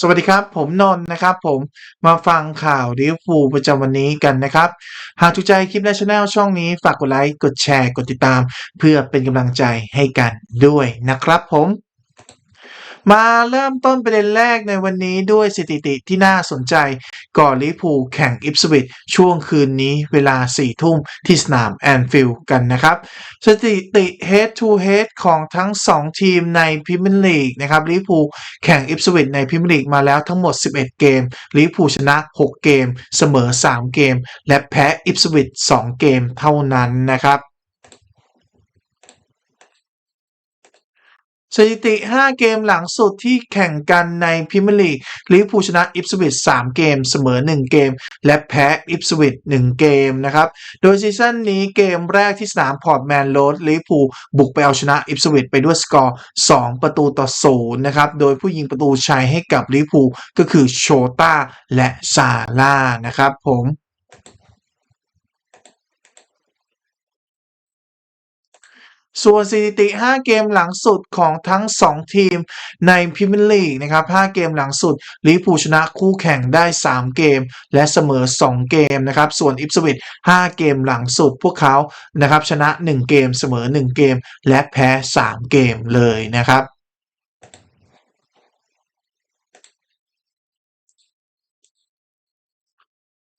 สวัสดีครับ ผมนนท์นะครับ ผมมาฟังข่าวลิเวอร์พูลประจำวันนี้กันนะครับ หากถูกใจคลิปและช anel ช่องนี้ฝากกดไลค์ กดแชร์ กดติดตาม เพื่อเป็นกำลังใจให้กันด้วยนะครับผม มาเริ่มต้นประเด็นแรกในวันนี้ด้วยสถิติที่น่าสนใจ ก่อนลิพูแข่งอิปสวิชช่วงคืนนี้เวลา 4 ทุ่มที่สนามแอนฟิลด์กันนะครับ สถิติ head to head ของทั้ง 2 ทีมในพรีเมียร์ลีกนะครับลิพูแข่งอิปสวิชในพรีเมียร์ลีกมาแล้วทั้งหมด 11 เกมลิเวอร์พูชนะ 6 เกม เสมอ 3 เกม และแพ้อิปสวิช2เกมเท่านั้นนะครับ สถิติ 5 เกมหลังสุดที่แข่งกันในพรีเมียร์ลีกลิเวอร์พูลชนะอิปสวิช3เกม เสมอ 1 เกม และแพ้อิปสวิช1เกมนะครับ โดยซีซั่นนี้เกมแรกที่สนามพอร์ตแมนโรดลิเวอร์พูลบุกไปเอาชนะอิปสวิชไปด้วยสกอร์ 2 ประตูต่อ0นะครับ โดยผู้ยิงประตูชัยให้กับลิเวอร์พูลก็คือโชต้าและซาร่านะครับผม ส่วนสถิติ 5 เกมหลังสุดของทั้ง 2 ทีมในพรีเมียร์ลีกนะครับ 5 เกมหลังสุดลิปูชนะคู่แข่งได้ 3 เกม และเสมอ 2 เกมนะครับ ส่วนอิปสวิต5เกมหลังสุดพวกเขานะครับชนะ 1 เกมเสมอ 1 เกม และแพ้ 3 เกมเลยนะครับ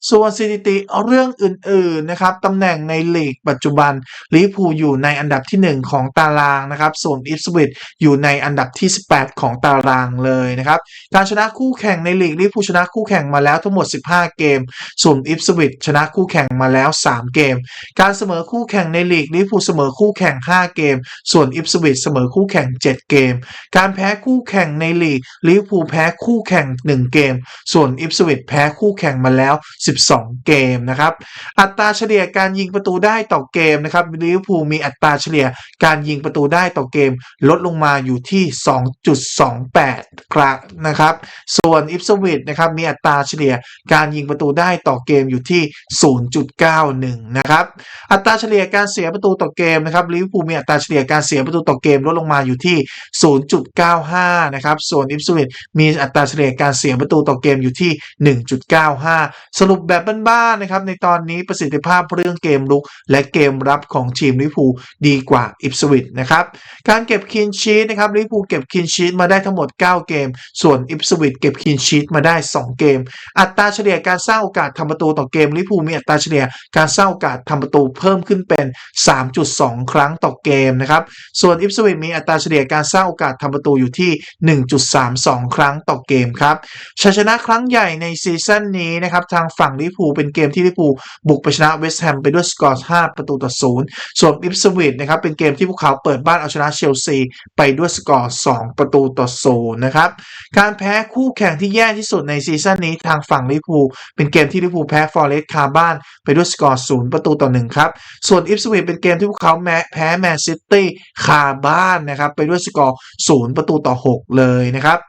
ส่วนสถิติเรื่องอื่นๆนะครับตำแหน่งในลีกปัจจุบันลิเวอร์พูลอยู่ในอันดับที่ 1 ของตารางนะครับ ส่วนอิสวิชอยู่ในอันดับที่ 18 ของตารางเลยนะครับ การชนะคู่แข่งในลีกลิเวอร์พูลชนะคู่แข่งมาแล้วทั้งหมด 15 เกม ส่วนอิสวิชชนะคู่แข่งมาแล้ว 3 เกม การเสมอคู่แข่งในลีกลิเวอร์พูลเสมอคู่แข่ง 5 เกม ส่วนอิสวิชเสมอคู่แข่ง 7 เกม การแพ้คู่แข่งในลีกลิเวอร์พูลแพ้คู่แข่ง 1 เกม ส่วนอิสวิชแพ้คู่แข่งมาแล้ว12 เกมนะครับ อัตราเฉลี่ยการยิงประตูได้ต่อเกมนะครับลิเวอร์พูลมีอัตราเฉลี่ยการยิงประตูได้ต่อเกม ลดลงมาอยู่ที่ 2.28 ครั้งนะครับ ส่วนอิปสวิชนะครับมีอัตราเฉลี่ยการยิงประตูได้ต่อเกมอยู่ที่ 0.91 นะครับ อัตราเฉลี่ยการเสียประตูต่อเกมนะครับลิเวอร์พูลมีอัตราเฉลี่ยการเสียประตูต่อเกมลดลงมาอยู่ที่ 0.95 นะครับ ส่วนอิปสวิชมีอัตราเฉลี่ยการเสียประตูต่อเกมอยู่ที่ 1.95 สรุปแบบบ้านๆนะครับในตอนนี้ประสิทธิภาพเรื่องเกมลุก และเกมรับของทีมลิพูดีกว่าอิปสวิชนะครับการเก็บคินชีตนะครับลิพูเก็บคินชีตมาได้ทั้งหมด 9 เกม ส่วนอิปสวิชเก็บคินชีตมาได้ 2 เกม อัตราเฉลี่ยการสร้างโอกาสทำประตูต่อเกมลิพูมีอัตราเฉลี่ยการสร้างโอกาสทำประตูเพิ่มขึ้นเป็น 3.2 ครั้งต่อเกมนะครับส่วนอิปสวิชมีอัตราเฉลี่ยการสร้างโอกาสทำประตูอยู่ที่ 1.32 ครั้งต่อเกมครับชัยชนะครั้งใหญ่ในซีซั่นนี้นะครับทางฝั่งลิเวอร์พูเป็นเกมที่ลิเวอร์พูบุกไปชนะเวสต์แฮมไปด้วยสกอร์5ประตูต่อ0ส่วนอิปสวิชนะครับเป็นเกมที่พวกเขาเปิดบ้านเอาชนะเชลซีไปด้วยสกอร์ 2 ประตูต่อ0นะครับการแพ้คู่แข่งที่แย่ที่สุดในซีซั่นนี้ทางฝั่งลิเวอร์พูเป็นเกมที่ลิเวอร์พูแพ้ฟอร์เรสต์คาบ้านไปด้วยสกอร์ 0 ประตูต่อ1ครับส่วนอิปสวิชเป็นเกมที่พวกเขาแม้แพ้แมนซิตี้คาบ้านนะครับไปด้วยสกอร์ 0 ประตูต่อ 6 เลยนะครับ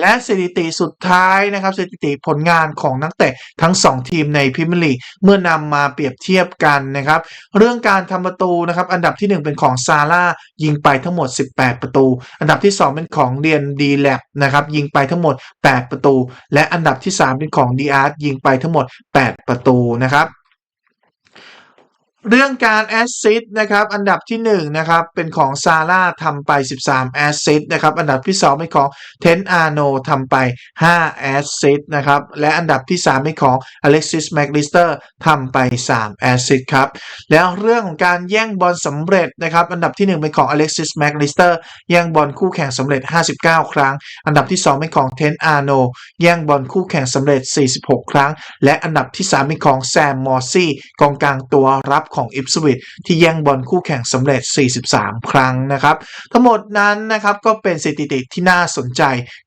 และสถิติสุดท้ายนะครับสถิติผลงานของนักเตะทั้ง 2 ทีมในพรีเมียร์ลีกเมื่อนำมาเปรียบเทียบกันนะครับ เรื่องการทำประตูนะครับ อันดับที่ 1 เป็นของซาร่ายิงไปทั้งหมด 18 ประตู อันดับที่ 2 เป็นของเดียนดีแลบนะครับยิงไปทั้งหมด 8 ประตู และอันดับที่ 3 เป็นของดีอาร์ตยิงไปทั้งหมด 8 ประตูนะครับ เรื่องการแอสซิสต์นะครับอันดับที่1นะครับเป็นของซาร่าทำไป 13แอสซิสต์นะครับอันดับที่ 2 เป็นของเทนอาโนทำไป5แอสซิสต์นะครับและอันดับที่ 3 เป็นของอเล็กซิสแมกลิสเตอร์ทำไป3แอสซิสต์ครับแล้วเรื่องของการแย่งบอลสำเร็จนะครับอันดับที่ 1 เป็นของอเล็กซิสแมกลิสเตอร์แย่งบอลคู่แข่งสำเร็จ 59 ครั้ง อันดับที่ 2 เป็นของเทนอาโนแย่งบอลคู่แข่งสำเร็จ 46 ครั้ง และอันดับที่ 3 เป็นของแซมมอร์ซี่กองกลางตัวรับของอิปสวิชที่แย่งบอลคู่แข่งสำเร็จ 43 ครั้งนะครับ ทั้งหมดนั้นนะครับก็เป็นสถิติที่น่าสนใจ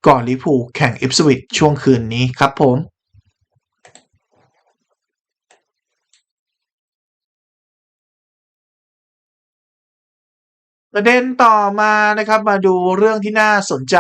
ก่อนลิพูแข่งอิปสวิชช่วงคืนนี้ครับผมประเด็นต่อมานะครับมาดูเรื่องที่น่าสนใจ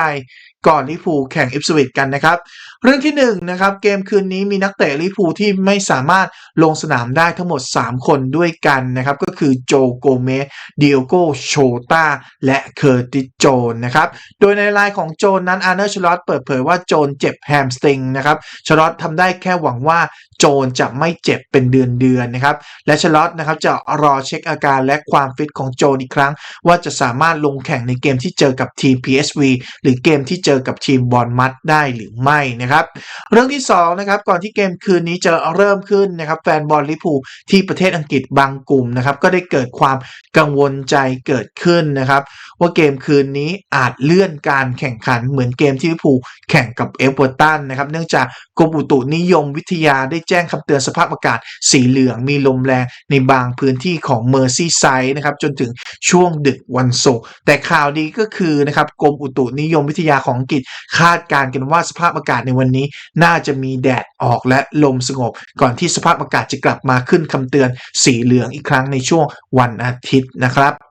ก่อนลิเวอร์พูแข่งอิปสวิตกันนะครับ เรื่องที่1นงนะครับเกมคืนนี้มีนักเตะลิเวอร์พูที่ไม่สามารถลงสนามได้ทั้งหมด 3 คนด้วยกันนะครับ ก็คือโจโกเมสเดียโกโชตาและเคอร์ติโจนนะครับ โดยในรายของโจนนั้นอาร์เนอร์ชลอตเปิดเผยว่าโจนเจ็บแฮมสตริงนะครับชลอตทำได้แค่หวังว่าโจนจะไม่เจ็บเป็นเดือนเดือนนะครับ และชลอตนะครับจะรอเช็คอาการและความฟิตของโจนอีกครั้ง ว่าจะสามารถลงแข่งในเกมที่เจอกับทีม PSV หรือเกมที่เจอกับทีมบอลมัดได้หรือไม่นะครับ เรื่องที่2นะครับก่อนที่เกมคืนนี้จะเริ่มขึ้นนะครับแฟนบอลลิพูที่ประเทศอังกฤษบางกลุ่มนะครับก็ได้เกิดความกังวลใจเกิดขึ้นนะครับ ว่าเกมคืนนี้อาจเลื่อนการแข่งขันเหมือนเกมที่ลิพูแข่งกับเอฟเวอร์ตันนะครับเนื่องจากกรมอุตุนิยมวิทยาได้แจ้งคำเตือนสภาพอากาศสีเหลืองมีลมแรงในบางพื้นที่ของเมอร์ซีไซด์นะครับจนถึงช่วงดึกวันศุกร์แต่ข่าวดีก็คือนะครับกรมอุตุนิยมวิทยาของงกฤษ คาดการณ์กันว่าสภาพอากาศในวันนี้ น่าจะมีแดดออกและลมสงบ ก่อนที่สภาพอากาศจะกลับมาขึ้นคำเตือนสีเหลืองอีกครั้งในช่วงวันอาทิตย์นะครับ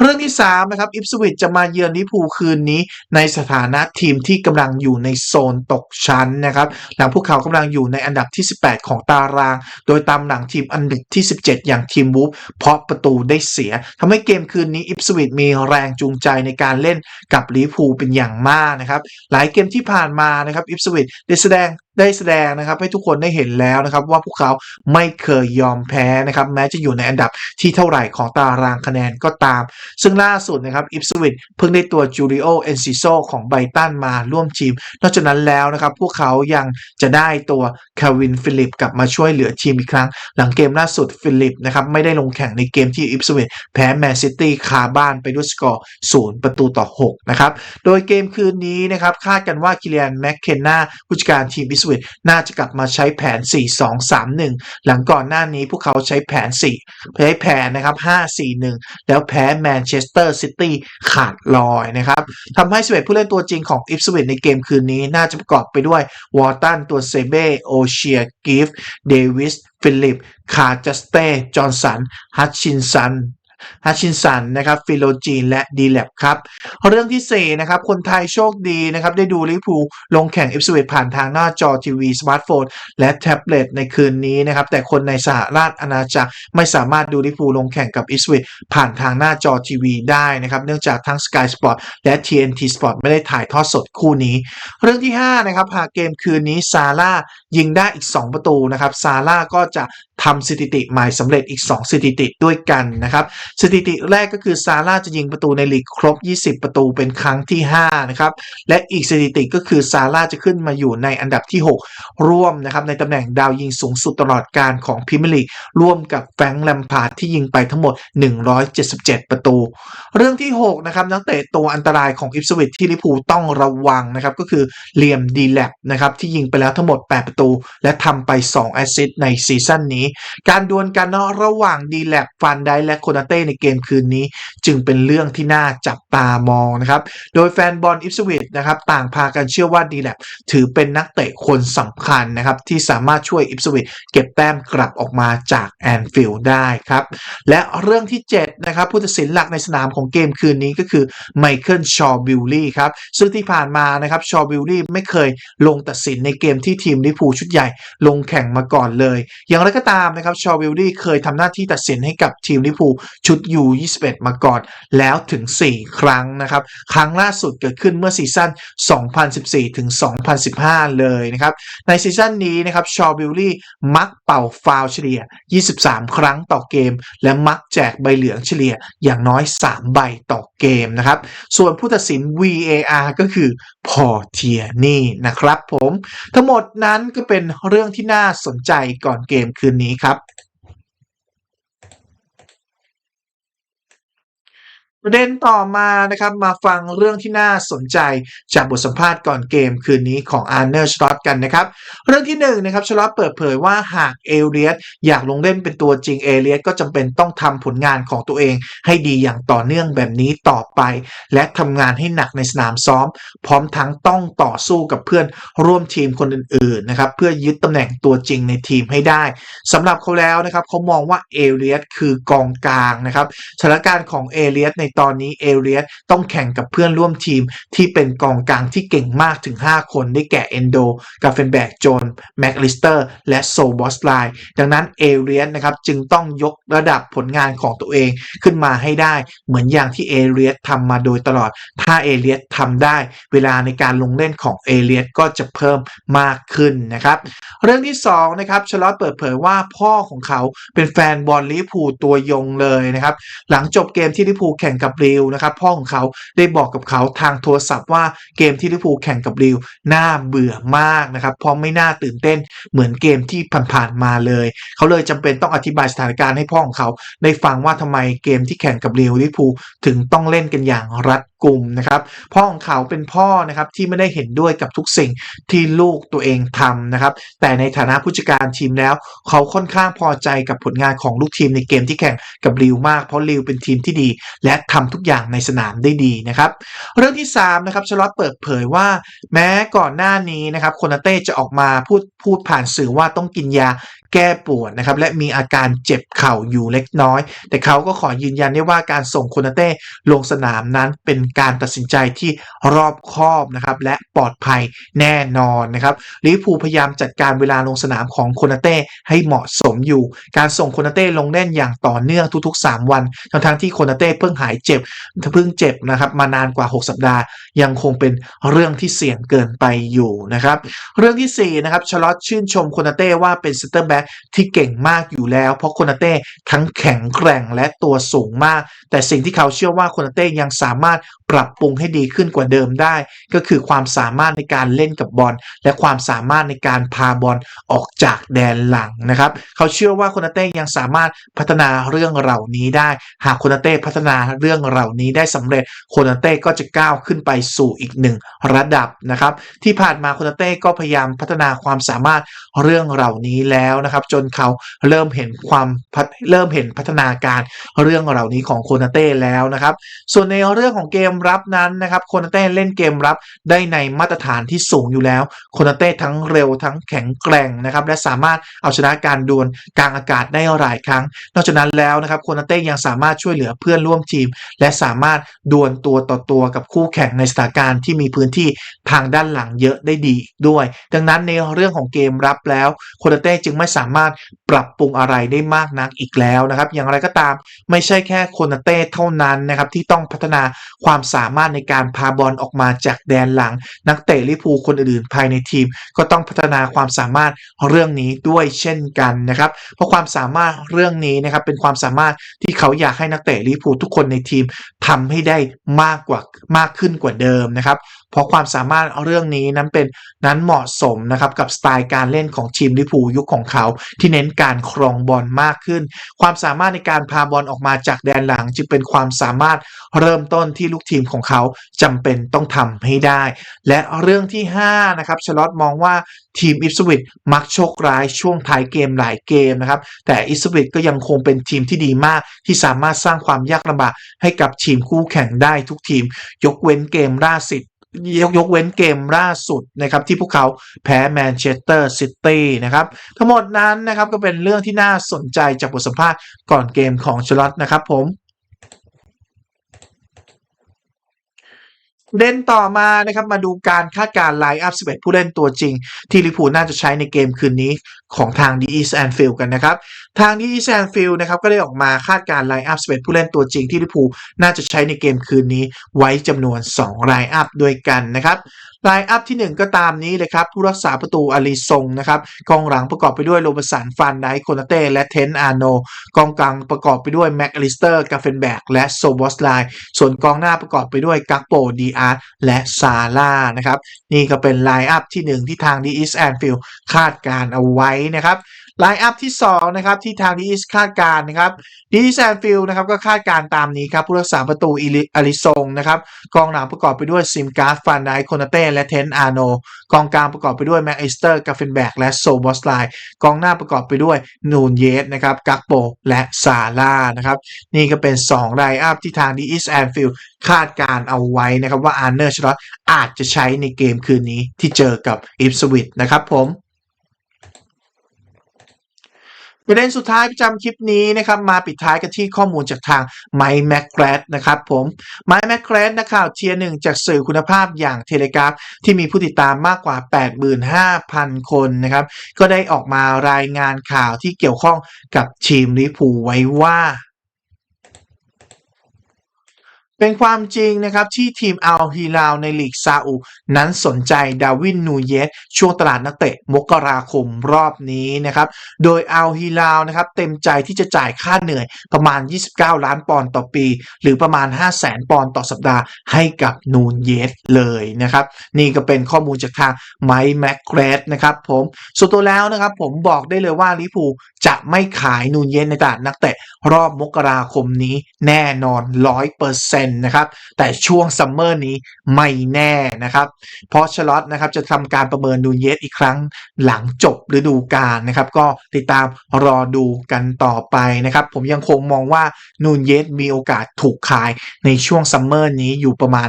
เรื่องที่3นะครับอิฟสวิตจะมาเยือนลิพูคืนนี้ ในสถานะทีมที่กำลังอยู่ในโซนตกชั้นนะครับหลังพวกเขากำลังอยู่ในอันดับที่ 18 ของตาราง โดยตามหลังทีมอันดับที่ 17 อย่างทีมวูฟเพราะประตูได้เสียทำให้เกมคืนนี้อิฟสวิตมีแรงจูงใจในการเล่นกับลิพูเป็นอย่างมากนะครับหลายเกมที่ผ่านมานะครับอิฟสวิตได้แสดง ได้แสดงนะครับให้ทุกคนได้เห็นแล้วนะครับว่าพวกเขาไม่เคยยอมแพ้นะครับแม้จะอยู่ในอันดับที่เท่าไหร่ของตารางคะแนนก็ตาม ซึ่งล่าสุดนะครับอิฟสวิตเพิ่งได้ตัวจูริโอเอนซิโซของไบตันมาร่วมทีม นอกจากนั้นแล้วนะครับพวกเขายังจะได้ตัวคาวินฟิลิปกลับมาช่วยเหลือทีมอีกครั้ง หลังเกมล่าสุดฟิลิปนะครับไม่ได้ลงแข่งในเกมที่อิฟสวิตแพ้แมนซิตี้คาบ้านไปด้วยสกอร์ 0 ประตูต่อ 6 นะครับ โดยเกมคืนนี้นะครับคาดกันว่าคิเลียนแมคเคนนาผู้จัดการทีมอิฟสวิตน่าจะกลับมาใช้แผน 4-2-3-1 หลังก่อนหน้านี้พวกเขาใช้แผน 4 ใช้แผนนะครับ 5-4-1 แล้วแพ้แมนเชสเตอร์ซิตี้ขาดลอยนะครับทำให้11ผู้เล่นตัวจริงของอิฟสวิตในเกมคืนนี้น่าจะประกอบไปด้วยวอร์ตันตัวเซเบ้โอเชียกิฟเดวิสฟิลิป คาจัสเต้ จอห์นสัน ฮัตชินสัน ฮัชชินสันนะครับฟิโลจีนและดีแลบครับ เรื่องที่ 4 นะครับ คนไทยโชคดีนะครับ ได้ดูลิเวอร์พูลลงแข่งเอฟสวิตผ่านทางหน้าจอทีวีสมาร์ทโฟนและแท็บเล็ตในคืนนี้นะครับ แต่คนในสหราชอาณาจักรไม่สามารถดูลิเวอร์พูลลงแข่งกับอิสวิผ่านทางหน้าจอทีวีได้นะครับ เนื่องจากทั้ง Sky Sport และ TNT Sport ไม่ได้ถ่ายทอดสดคู่นี้ เรื่องที่ 5 นะครับหากเกมคืนนี้ซาร่ายิงได้อีก 2 ประตูนะครับซาร่าก็จะทำสถิติใหม่สำเร็จอีก 2 สถิติด้วยกันนะครับสถิติแรกก็คือซาร่าจะยิงประตูในลีกครบ 20 ประตูเป็นครั้งที่ 5 นะครับ และอีกสถิติก็คือซาร่าจะขึ้นมาอยู่ในอันดับที่ 6 ร่วมนะครับในตำแหน่งดาวยิงสูงสุดตลอดการของพรีเมียร์ลีกร่วมกับแฟรงค์แลมพาร์ดที่ยิงไปทั้งหมด 177 ประตู เรื่องที่ 6 นะครับนักเตะตัวอันตรายของอิฟสวิตที่ลิพูต้องระวังนะครับก็คือเลียมดีแลบนะครับที่ยิงไปแล้วทั้งหมด 8 ประตู และทำไป2แอสซิสต์ในซีซั่นนี้ การดวลกันเนาะระหว่างดีแลบฟันไดและโคนาเตในเกมคืนนี้ จึงเป็นเรื่องที่น่าจับตามองนะครับ โดยแฟนบอลอิฟสวิตนะครับต่างพากันเชื่อว่าดีแลบถือเป็นนักเตะคนสำคัญนะครับที่สามารถช่วยอิฟสวิตเก็บแต้มกลับออกมาจากแอนฟิลด์ได้ครับ และเรื่องที่7นะครับผู้ตัดสินหลักในสนามของเกมคืนนี้ก็คือไมเคิลชอบิลลี่ครับซึ่งที่ผ่านมานะครับชอบิลลี่ไม่เคยลงตัดสินในเกมที่ทีมลิพูชุดใหญ่ลงแข่งมาก่อนเลย อย่างไรก็ตามนะครับชอบิลลี่เคยทำหน้าที่ตัดสินให้กับทีมลิพูชุด U21 มาก่อน แล้วถึง 4 ครั้งนะครับ ครั้งล่าสุดเกิดขึ้นเมื่อซีซั่น 2014 ถึง 2015 เลยนะครับ ในซีซั่นนี้นะครับชอบิลลี่มักเป่าฟาวเฉลี่ย 23 ครั้งต่อเกม และมักแจกใบเหลืองเฉลี่ยอย่างน้อย 3 ใบต่อเกมนะครับ ส่วนผู้ตัดสิน VAR ก็คือพอเทียนี่นะครับผม ทั้งหมดนั้นก็เป็นเรื่องที่น่าสนใจก่อนเกมคืนนี้ครับ ประเด็นต่อมานะครับมาฟังเรื่องที่น่าสนใจจากบทสัมภาษณ์ก่อนเกมคืนนี้ของอาร์เนอร์ชลอตกันนะครับ เรื่องที่1นนะครับชลอตเปิดเผยว่าหากเอเลียสอยากลงเล่นเป็นตัวจริงเอเลียสก็จำเป็นต้องทำผลงานของตัวเอง ให้ดีอย่างต่อเนื่องแบบนี้ต่อไป และทำงานให้หนักในสนามซ้อม พร้อมทั้งต้องต่อสู้กับเพื่อนร่วมทีมคนอื่นๆนะครับเพื่อยึดตำแหน่งตัวจริงในทีมให้ได้สำหรับเขาแล้วนะครับเขามองว่าเอเลียสคือกองกลางนะครับสถานการณ์ของเอเลียสในตอนนี้เอเรียสต้องแข่งกับเพื่อนร่วมทีมที่เป็นกองกลางที่เก่งมากถึง 5 คนได้แก่เอนโดกาเฟนแบกโจนแม็กลิสเตอร์และโซบอสไลดังนั้นเอเรียสนะครับจึงต้องยกระดับผลงานของตัวเองขึ้นมาให้ได้ เหมือนอย่างที่เอเรียสทำมาโดยตลอด ถ้าเอเลียสทำได้เวลาในการลงเล่นของเอเลียสก็จะเพิ่มมากขึ้นนะครับเรื่องที่2นะครับชลอตเปิดเผยว่าพ่อของเขาเป็นแฟนบอลลิพูตัวยงเลยนะครับหลังจบเกมที่ลิพูแข่งกับริวนะครับพ่อของเขาได้บอกกับเขาทางโทรศัพท์ว่าเกมที่ลิเวอร์พูลแข่งกับริวน่าเบื่อมากนะครับเพราะไม่น่าตื่นเต้นเหมือนเกมที่ผ่านๆมาเลย เขาเลยจำเป็นต้องอธิบายสถานการณ์ให้พ่อของเขาได้ฟังว่าทำไมเกมที่แข่งกับริวลิเวอร์พูลถึงต้องเล่นกันอย่างรัดกุมนะครับพ่อของเขาเป็นพ่อนะครับที่ไม่ได้เห็นด้วยกับทุกสิ่งที่ลูกตัวเองทำนะครับแต่ในฐานะผู้จัดการทีมแล้ว เขาค่อนข้างพอใจกับผลงานของลูกทีมในเกมที่แข่งกับริวมาก เพราะริวเป็นทีมที่ดี และทำทุกอย่างในสนามได้ดีนะครับ เรื่องที่3นะครับชลอตเปิดเผยว่า แม้ก่อนหน้านี้นะครับโคนาเต้จะออกมาพูดพูดผ่านสื่อว่าต้องกินยาแก้ปวดนะครับและมีอาการเจ็บเข่าอยู่เล็กน้อย แต่เขาก็ขอยืนยันได้ว่าการส่งโคนาเต้ลงสนามนั้นเป็นการตัดสินใจที่รอบคอบนะครับและปลอดภัยแน่นอนนะครับลิเวอร์พูพยายามจัดการเวลาลงสนามของโคนาเต้ให้เหมาะสมอยู่ การส่งโคนาเต้ลงเล่นอย่างต่อเนื่องทุกๆ 3 วัน ทั้งทั้งที่โคนาเต้เพิ่งหายเจ็บเพิ่งเจ็บนะครับมานานกว่า 6 สัปดาห์ ยังคงเป็นเรื่องที่เสี่ยงเกินไปอยู่นะครับเรื่องที่4นะครับชลอตชื่นชมโคนาเต้ว่าเป็นเซนเตอร์แบ็กที่เก่งมากอยู่แล้ว เพราะโคนาเต้ทั้งแข็งแกร่งและตัวสูงมาก แต่สิ่งที่เขาเชื่อว่าโคนาเต้ยังสามารถปรับปรุงให้ดีขึ้นกว่าเดิมได้ ก็คือความสามารถในการเล่นกับบอลและความสามารถในการพาบอลออกจากแดนหลังนะครับ เขาเชื่อว่าโคนาเต้ยังสามารถพัฒนาเรื่องเหล่านี้ได้ หากโคนาเต้พัฒนาเรื่องเหล่านี้ได้สำเร็จโคนาเต้ก็จะก้าวขึ้นไปสู่อีกหนึ่งระดับนะครับ ที่ผ่านมาโคนาเต้ก็พยายามพัฒนาความสามารถเรื่องเหล่านี้แล้วนะครับ จนเขาเริ่มเห็นความเริ่มเห็นพัฒนาการเรื่องเหล่านี้ของโคนาเต้แล้วนะครับ ส่วนในเรื่องของเกมรับนั้นนะครับโคนาเต้เล่นเกมรับได้ในมาตรฐานที่สูงอยู่แล้วโคนาเต้ทั้งเร็วทั้งแข็งแกร่งนะครับ และสามารถเอาชนะการดวลกลางอากาศได้หลายครั้ง นอกจากนั้นแล้วนะครับโคนาเต้ยังสามารถช่วยเหลือเพื่อนร่วมทีม และสามารถดวลตัวต่อตัวกับคู่แข่งในสถานการณ์ที่มีพื้นที่ทางด้านหลังเยอะได้ดีด้วย ดังนั้นในเรื่องของเกมรับแล้วโคนาเต้จึงไม่สามารถปรับปรุงอะไรได้มากนักอีกแล้วนะครับ อย่างไรก็ตามไม่ใช่แค่โคนาเต้เท่านั้นนะครับที่ต้องพัฒนาความสามารถในการพาบอลออกมาจากแดนหลัง นักเตะลิพูคนอื่นๆ ภายในทีม ก็ต้องพัฒนาความสามารถเรื่องนี้ด้วยเช่นกันนะครับเพราะความสามารถเรื่องนี้นะครับเป็นความสามารถที่เขาอยากให้นักเตะลิพูทุกคนในทีมทำให้ได้มากกว่ามากขึ้นกว่าเดิมนะครับ เพราะความสามารถเรื่องนี้นั้นเป็นนั้นเหมาะสมนะครับกับสไตล์การเล่นของทีมลิเวอร์พูยุคของเขาที่เน้นการครองบอลมากขึ้น ความสามารถในการพาบอลออกมาจากแดนหลังจึงเป็นความสามารถเริ่มต้นที่ลูกทีมของเขาจำเป็นต้องทำให้ได้ และเรื่องที่5นะครับชลอตมองว่าทีมอิสวิตมักโชคร้ายช่วงท้ายเกมหลายเกมนะครับแต่อิสวิตก็ยังคงเป็นทีมที่ดีมาก ที่สามารถสร้างความยากลำบากให้กับทีมคู่แข่งได้ทุกทีม ยกเว้นเกมล่าสุด ยกยกเว้นเกมล่าสุดนะครับที่พวกเขาแพ้แมนเชสเตอร์ซิตี้นะครับทั้งหมดนั้นนะครับก็เป็นเรื่องที่น่าสนใจจากบทสัมภาษณ์ก่อนเกมของชลอตนะครับผมเด่นต่อมานะครับมาดูการคาดการ์ไลน์อัพ11 ผู้เล่นตัวจริง ที่ลิพูน่าจะใช้ในเกมคืนนี้ของทาง The East Anfield กันนะครับ ทาง The East Anfield นะครับก็ได้ออกมาคาดการไลน์อัพ11ผู้เล่นตัวจริงที่ลิพูน่าจะใช้ในเกมคืนนี้ไว้จำนวน2ไลน์อัพด้วยกันนะครับไลน์อัพที่ 1 ก็ตามนี้เลยครับ ผู้รักษาประตูอาลีซงนะครับกองหลังประกอบไปด้วยโรบสันฟันไดโคนาเต้และเทนอาโนกองกลางประกอบไปด้วยแม็กอลิสเตอร์กาเฟนแบกและโซบอสไลส่วนกองหน้าประกอบไปด้วยกักโปดีอาร์และซาร่านะครับนี่ก็เป็นไลน์อัพที่ 1 ที่ทางดีอิสแอนฟิลคาดการเอาไว้นะครับไลน์อัพที่2นะครับที่ทางดีอิสคาดการนะครับดีแอนฟิลนะครับก็คาดการตามนี้ครับผู้รักษาประตูอาริซงนะครับกองหลังประกอบไปด้วยซิมการ์ดฟันไดโคนาเต้และเทนอาโนกองกลางประกอบไปด้วยแม็กอิสเตอร์กาเฟนแบกและโซบอสไลกองหน้าประกอบไปด้วยนูนเยสนะครับกักโปและซาร่านะครับนี่ก็เป็น2ไลน์อัพที่ทางดีอิสแอนฟิลคาดการเอาไว้นะครับว่าอาร์เนอร์ชลอตอาจจะใช้ในเกมคืนนี้ที่เจอกับอิฟสวิตนะครับผม ประเด็นสุดท้ายประจำคลิปนี้นะครับมาปิดท้ายกันที่ข้อมูลจากทางไมค์แมคแกรดนะครับผมไมค์แมคแกรดนักข่าวเทียร์หนึ่งจากสื่อคุณภาพอย่างเทเลกราฟที่มีผู้ติดตามมากกว่า 85,000 คนนะครับก็ได้ออกมารายงานข่าวที่เกี่ยวข้องกับทีมลิพูไว้ว่า เป็นความจริงนะครับที่ทีมอัลฮิลาลในลีกซาอุนั้นสนใจดาวินนูเยสช่วงตลาดนักเตะมกราคมรอบนี้นะครับโดยอัลฮิลาลนะครับเต็มใจที่จะจ่ายค่าเหนื่อยประมาณ 29 ล้านปอนด์ต่อปี หรือประมาณ 5 0 0แสนปอนด์ต่อสัปดาห์ให้กับนูเยสเลยนะครับนี่ก็เป็นข้อมูลจากทางไมค์แมคเกรดนะครับผมส่วนตัวแล้วนะครับผมบอกได้เลยว่าลิเวอร์พูจะไม่ขายนูเยสในตลาดนักเตะรอบมกราคมนี้แน่นอน 100%นะครับ แต่ช่วงซัมเมอร์นี้ไม่แน่นะครับ เพราะชลอตนะครับจะทำการประเมินนูนเยสอีกครั้งหลังจบฤดูกาลนะครับ ก็ติดตามรอดูกันต่อไปนะครับ ผมยังคงมองว่านูนเยสมีโอกาสถูกขายในช่วงซัมเมอร์นี้อยู่ประมาณ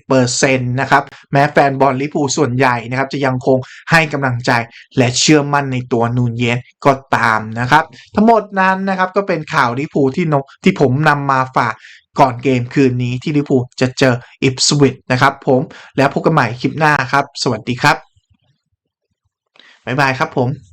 60%นะครับ แม้แฟนบอลลิเวอร์พูส่วนใหญ่นะครับ จะยังคงให้กำลังใจและเชื่อมั่นในตัวนูนเยสก็ตามนะครับ ทั้งหมดนั้นนะครับก็เป็นข่าวลิเวอร์พูที่นกที่ผมนำมาฝาก ก่อนเกมคืนนี้ที่ลิเวอร์พูลจะเจออิปสวิตนะครับผมแล้วพบกันใหม่คลิปหน้าครับ สวัสดีครับบ๊ายบายครับผม